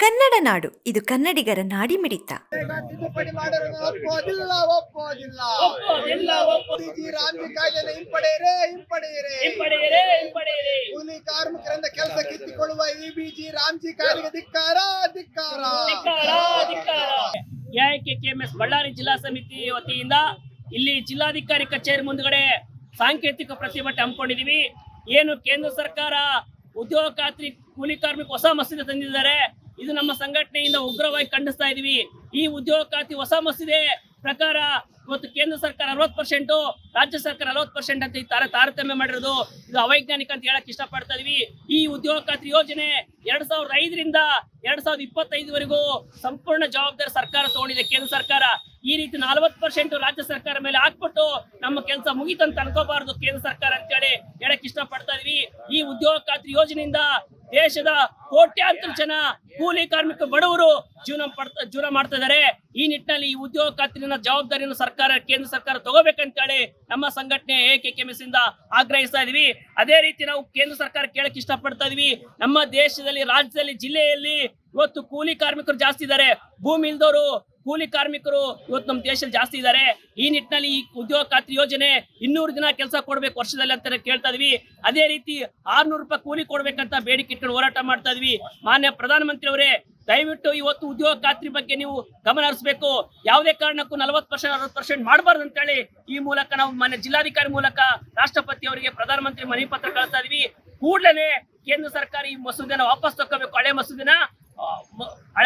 ಕನ್ನಡ ನಾಡು, ಇದು ಕನ್ನಡಿಗರ ನಾಡಿ ಮಿಡಿತ ತಿದ್ದುಪಡಿ ಕೂಲಿ ಕಾರ್ಮಿಕರಿಂದ ಕೆಲಸ ಕಿತ್ತುಕೊಳ್ಳುವ ಈ ಬಿಜಿ ರಾಮ್ಜಿ ಕಾಯ್ದೆಗೆ ಧಿಕ್ಕಾರ ಧಿಕ್ಕಾರ ಧಿಕ್ಕಾರ ಧಿಕ್ಕಾರ ಬಳ್ಳಾರಿ ಜಿಲ್ಲಾ ಸಮಿತಿ ವತಿಯಿಂದ ಇಲ್ಲಿ ಜಿಲ್ಲಾಧಿಕಾರಿ ಕಚೇರಿ ಮುಂದ್ಗಡೆ ಸಾಂಕೇತಿಕ ಪ್ರತಿಭಟನೆ ಹಮ್ಮಿಕೊಂಡಿದೀವಿ ಏನು ಕೇಂದ್ರ ಸರ್ಕಾರ ಉದ್ಯೋಗ ಖಾತ್ರಿ ಕೂಲಿ ಕಾರ್ಮಿಕ ಹೊಸ ಮಸೂದೆ ತಂದಿದ್ದಾರೆ. ಇದು ನಮ್ಮ ಸಂಘಟನೆಯಿಂದ ಉಗ್ರವಾಗಿ ಖಂಡಿಸ್ತಾ ಇದೀವಿ. ಈ ಉದ್ಯೋಗ ಖಾತ್ರಿ ಹೊಸ ಮಸೂದೆ ಪ್ರಕಾರ ಇವತ್ತು ಕೇಂದ್ರ ಸರ್ಕಾರ ಅರವತ್ತು ಪರ್ಸೆಂಟ್, ರಾಜ್ಯ ಸರ್ಕಾರ ಅರವತ್ತು ಪರ್ಸೆಂಟ್ ಅಂತ ಈ ತರ ತಾರತಮ್ಯ ಮಾಡಿರೋದು. ಇದು ಅವೈಜ್ಞಾನಿಕ ಅಂತ ಹೇಳಕ್ ಇಷ್ಟಪಡ್ತಾ ಇದೀವಿ. ಈ ಉದ್ಯೋಗ ಖಾತ್ರಿ ಯೋಜನೆ ಎರಡ್ ಸಾವಿರದ ಐದರಿಂದ ಎರಡ್ ಸಾವಿರದ ಇಪ್ಪತ್ತೈದುವರೆಗೂ ಸಂಪೂರ್ಣ ಜವಾಬ್ದಾರಿ ಸರ್ಕಾರ ತಗೊಂಡಿದೆ ಕೇಂದ್ರ ಸರ್ಕಾರ. ಈ ರೀತಿ ನಲವತ್ತು ಪರ್ಸೆಂಟ್ ರಾಜ್ಯ ಸರ್ಕಾರ ಮೇಲೆ ಹಾಕ್ಬಿಟ್ಟು ನಮ್ಮ ಕೆಲಸ ಮುಗಿತಂತ ಅನ್ಕೋಬಾರದು ಕೇಂದ್ರ ಸರ್ಕಾರ ಅಂತೇಳಿ ಹೇಳಕ್ ಇಷ್ಟಪಡ್ತಾ ಇದೀವಿ. ಈ ಉದ್ಯೋಗ ಖಾತ್ರಿ ಯೋಜನೆಯಿಂದ ದೇಶದ ಕೋಟ್ಯಾಂತರ ಜನ ಕೂಲಿ ಕಾರ್ಮಿಕ ಬಡವರು ಜೀವನ ಪಡ್ತಾ, ಜೀವನ ಮಾಡ್ತಾ ಇದ್ದಾರೆ ಈ ನಿಟ್ಟಿನಲ್ಲಿ ಈ ಉದ್ಯೋಗ ಖಾತ್ರಿನ ಜವಾಬ್ದಾರಿಯನ್ನು ಸರ್ಕಾರ, ಕೇಂದ್ರ ಸರ್ಕಾರ ತಗೋಬೇಕಂತೇಳಿ ನಮ್ಮ ಸಂಘಟನೆ ಎಕೆಕೆಎಂಎಸ್ ಇಂದ ಆಗ್ರಹಿಸ್ತಾ ಇದೀವಿ. ಅದೇ ರೀತಿ ನಾವು ಕೇಂದ್ರ ಸರ್ಕಾರ ಕೇಳಕ್ ಇಷ್ಟಪಡ್ತಾ ಇದೀವಿ. ನಮ್ಮ ದೇಶದಲ್ಲಿ, ರಾಜ್ಯದಲ್ಲಿ, ಜಿಲ್ಲೆಯಲ್ಲಿ ಇವತ್ತು ಕೂಲಿ ಕಾರ್ಮಿಕರು ಜಾಸ್ತಿ ಇದ್ದಾರೆ. ಭೂಮಿ ಇಲ್ದವರು ಕೂಲಿ ಕಾರ್ಮಿಕರು ಇವತ್ತು ನಮ್ಮ ದೇಶದಲ್ಲಿ ಜಾಸ್ತಿ ಇದ್ದಾರೆ. ಈ ನಿಟ್ಟಿನಲ್ಲಿ ಈ ಉದ್ಯೋಗ ಖಾತ್ರಿ ಯೋಜನೆ ಇನ್ನೂರು ದಿನ ಕೆಲಸ ಕೊಡ್ಬೇಕು, ವರ್ಷದಲ್ಲಿ ಅಂತ ಕೇಳ್ತಾ ಇದೀವಿ. ಅದೇ ರೀತಿ ಆರ್ನೂರು ರೂಪಾಯಿ ಕೂಲಿ ಕೊಡ್ಬೇಕಂತ ಬೇಡಿಕೆ ಇಟ್ಕೊಂಡು ಹೋರಾಟ ಮಾಡ್ತಾ ಇದೀವಿ. ಮಾನ್ಯ ಪ್ರಧಾನಮಂತ್ರಿ ಅವರೇ ದಯವಿಟ್ಟು ಇವತ್ತು ಉದ್ಯೋಗ ಖಾತ್ರಿ ಬಗ್ಗೆ ನೀವು ಗಮನ ಹರಿಸಬೇಕು. ಯಾವುದೇ ಕಾರಣಕ್ಕೂ ನಲವತ್ತು ಪರ್ಸೆಂಟ್, ಅರವತ್ತು ಪರ್ಸೆಂಟ್ ಮಾಡಬಾರ್ದು ಅಂತೇಳಿ ಈ ಮೂಲಕ ನಾವು ಮಾನ್ಯ ಜಿಲ್ಲಾಧಿಕಾರಿ ಮೂಲಕ ರಾಷ್ಟ್ರಪತಿ ಅವರಿಗೆ ಪ್ರಧಾನಮಂತ್ರಿ ಮನವಿ ಪತ್ರ ಕಳಿಸ್ತಾ ಇದೀವಿ. ಕೂಡಲೇ ಕೇಂದ್ರ ಸರ್ಕಾರ ಈ ಮಸೂದೆನ ವಾಪಸ್ ತಕ್ಕೋಬೇಕು. ಹಳೆ ಮಸೂದೆನ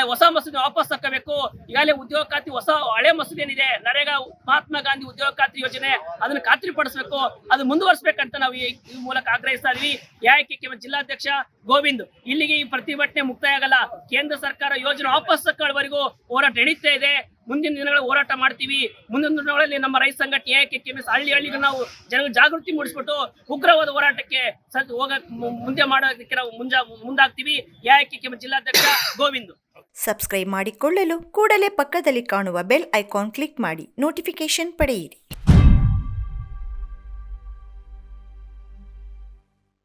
ಹಳೆ ಹೊಸ ಮಸೂದೆ ವಾಪಸ್ ಹಾಕಬೇಕು. ಈಗಾಗಲೇ ಉದ್ಯೋಗ ಖಾತ್ರಿ ಹೊಸ ಹಳೆ ಮಸೂದೆ ಏನಿದೆ ನರೇಗಾ ಮಹಾತ್ಮ ಗಾಂಧಿ ಉದ್ಯೋಗ ಖಾತ್ರಿ ಯೋಜನೆ ಅದನ್ನ ಖಾತ್ರಿ ಪಡಿಸಬೇಕು ಅದು ಮುಂದುವರಿಸಬೇಕಂತ ನಾವು ಈ ಮೂಲಕ ಆಗ್ರಹಿಸ್ತಾ ಇದೀವಿ. ಎಐಕೆ ಜಿಲ್ಲಾಧ್ಯಕ್ಷ ಗೋವಿಂದ್, ಇಲ್ಲಿಗೆ ಈ ಪ್ರತಿಭಟನೆ ಮುಕ್ತಾಯ ಆಗಲ್ಲ. ಕೇಂದ್ರ ಸರ್ಕಾರ ಯೋಜನೆ ವಾಪಸ್ ತಕ್ಕವರೆಗೂ ಹೋರಾಟ ನಡೀತಾ ಇದೆ. ಮುಂದಿನ ದಿನಗಳಲ್ಲಿ ಹೋರಾಟ ಮಾಡ್ತೀವಿ. ಮುಂದಿನ ದಿನಗಳಲ್ಲಿ ನಮ್ಮ ರೈತ ಸಂಘಟನೆ ಎಸ್ ಹಳ್ಳಿ ಹಳ್ಳಿಗೆ ನಾವು ಜನ ಜಾಗೃತಿ ಮೂಡಿಸ್ಬಿಟ್ಟು ಉಗ್ರವಾದ ಹೋರಾಟಕ್ಕೆ ಸದ್ ಹೋಗ ಮುಂದೆ ಮಾಡೋದಕ್ಕೆ ನಾವು ಮುಂಜಾ ಮುಂದಾಗ್ತೀವಿ. ಎಐಕೆ ಜಿಲ್ಲಾಧ್ಯಕ್ಷ ಗೋವಿಂದ್. ಸಬ್ಸ್ಕ್ರೈಬ್ ಮಾಡಿಕೊಳ್ಳಲು ಕೂಡಲೇ ಪಕ್ಕದಲ್ಲಿ ಕಾಣುವ ಬೆಲ್ ಐಕಾನ್ ಕ್ಲಿಕ್ ಮಾಡಿ. ನೋಟಿಫಿಕೇಶನ್ ಪಡೆಯಿರಿ.